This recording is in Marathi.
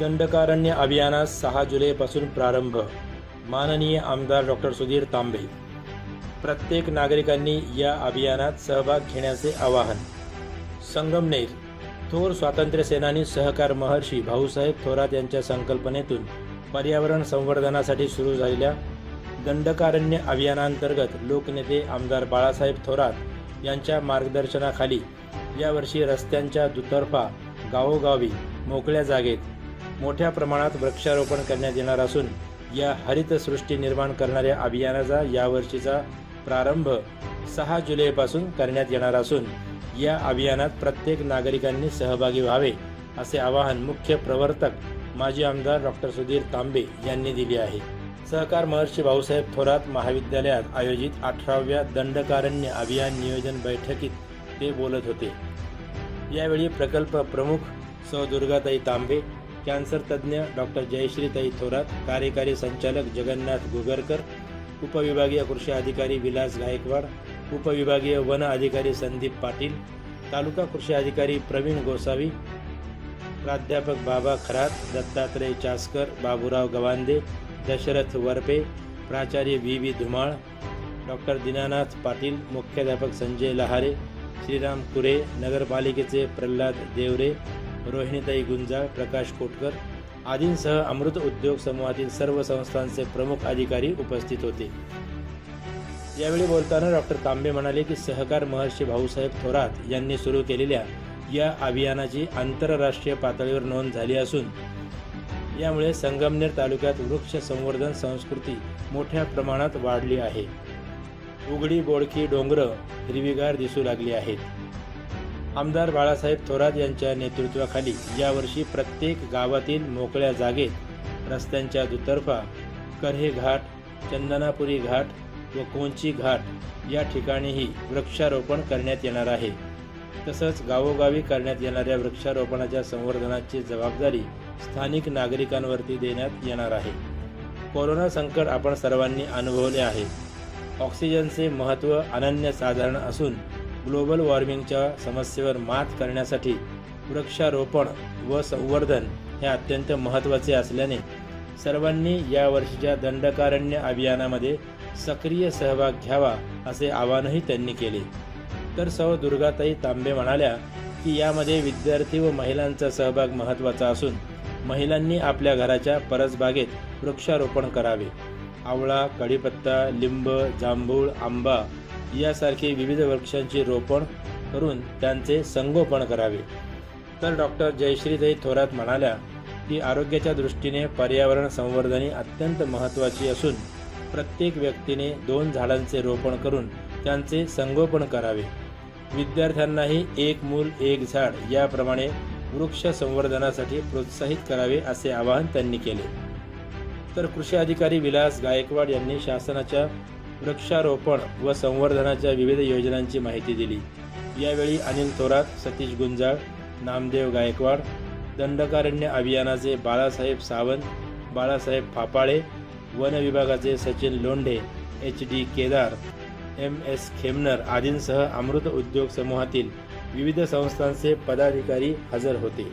दंडकारण्य अभियानास सहा जुलैपासून प्रारंभ. माननीय आमदार डॉक्टर सुधीर तांबे. प्रत्येक नागरिकांनी या अभियानात सहभाग घेण्याचे आवाहन. संगमनेर थोर स्वातंत्र्यसेनानी सहकार महर्षी भाऊसाहेब थोरात यांच्या संकल्पनेतून पर्यावरण संवर्धनासाठी सुरू झालेल्या दंडकारण्य अभियानांतर्गत लोकनेते आमदार बाळासाहेब थोरात यांच्या मार्गदर्शनाखाली यावर्षी रस्त्यांच्या दुतर्फा गावोगावी मोकळ्या जागेत मोठ्या प्रमाणात वृक्षारोपण करण्यात येणार असून या हरितसृष्टी निर्माण करणाऱ्या अभियानाचा यावर्षीचा प्रारंभ सहा जुलैपासून करण्यात येणार असून या अभियानात प्रत्येक नागरिकांनी सहभागी व्हावे असे आवाहन मुख्य प्रवर्तक माजी आमदार डॉक्टर सुधीर तांबे यांनी दिले आहे. सहकार महर्षी भाऊसाहेब थोरात महाविद्यालयात आयोजित अठराव्या दंडकारण्य अभियान नियोजन बैठकीत ते बोलत होते. यावेळी प्रकल्प प्रमुख सौ दुर्गाताई तांबे कॅन्सर तज्ज्ञ डॉक्टर जयश्रीताई थोरात कार्यकारी संचालक जगन्नाथ गुगरकर उपविभागीय कृषी अधिकारी विलास गायकवाड उपविभागीय वन अधिकारी संदीप पाटील तालुका कृषी अधिकारी प्रवीण गोसावी प्राध्यापक बाबा खरात दत्तात्रय चासकर बाबूराव गवांदे दशरथ वरपे प्राचार्य V V Dhumal doctor Dinanath Patil मुख्याध्यापक संजय लहारे श्रीराम कुरे नगरपालिकेचे प्रल्हाद देवरे रोहिणीताई गुंजाळ प्रकाश कोटकर आदींसह अमृत उद्योग समूहातील सर्व संस्थांचे प्रमुख अधिकारी उपस्थित होते. यावेळी बोलताना डॉक्टर तांबे म्हणाले की सहकार महर्षी भाऊसाहेब थोरात यांनी सुरू केलेल्या या अभियानाची आंतरराष्ट्रीय पातळीवर नोंद झाली असून यामुळे संगमनेर तालुक्यात वृक्ष संवर्धन संस्कृती मोठ्या प्रमाणात वाढली आहे. उघडी बोडकी डोंगरं हिरवीगार दिसू लागली आहेत. आमदार बाळासाहेब थोरात यांच्या नेतृत्वाखाली यावर्षी प्रत्येक गावातील मोकळ्या जागेत रस्त्यांच्या दुतर्फा कर्हे घाट चंदनापुरी घाट व कोंची घाट या ठिकाणीही वृक्षारोपण करण्यात येणार आहे. तसंच गावोगावी करण्यात येणाऱ्या वृक्षारोपणाच्या संवर्धनाची जबाबदारी स्थानिक नागरिकांवरती देण्यात येणार आहे. कोरोना संकट आपण सर्वांनी अनुभवले आहे. ऑक्सिजनचे महत्त्व अनन्यसाधारण असून ग्लोबल वॉर्मिंगच्या समस्येवर मात करण्यासाठी वृक्षारोपण व संवर्धन हे अत्यंत महत्त्वाचे असल्याने सर्वांनी या वर्षीच्या दंडकारण्य अभियानामध्ये सक्रिय सहभाग घ्यावा असे आवाहनही त्यांनी केले. तर सौ दुर्गाताई तांबे म्हणाल्या की यामध्ये विद्यार्थी व महिलांचा सहभाग महत्त्वाचा असून महिलांनी आपल्या घराच्या परसबागेत वृक्षारोपण करावे. आवळा कढीपत्ता लिंब जांभूळ आंबा यासारखे विविध वृक्षांचे रोपण करून त्यांचे संगोपन करावे. तर डॉक्टर जयश्रीताई थोरात म्हणाल्या की आरोग्याच्या दृष्टीने पर्यावरण संवर्धन ही अत्यंत महत्त्वाची असून प्रत्येक व्यक्तीने दोन झाडांचे रोपण करून त्यांचे संगोपन करावे. विद्यार्थ्यांनाही एक मूल एक झाड याप्रमाणे वृक्ष संवर्धनासाठी प्रोत्साहित करावे असे आवाहन त्यांनी केले. तर कृषी अधिकारी विलास गायकवाड यांनी शासनाच्या वृक्षारोपण व संवर्धनाच्या विविध योजनांची माहिती दिली. यावेळी अनिल थोरात सतीश गुंजाळ नामदेव गायकवाड दंडकारण्य अभियानाचे बाळासाहेब सावंत बाळासाहेब फापाळे वन विभागाचे Sachin Londhe H D Kedar M S Khemnar आदींसह अमृत उद्योग समूहातील विविध संस्थांचे पदाधिकारी हजर होते.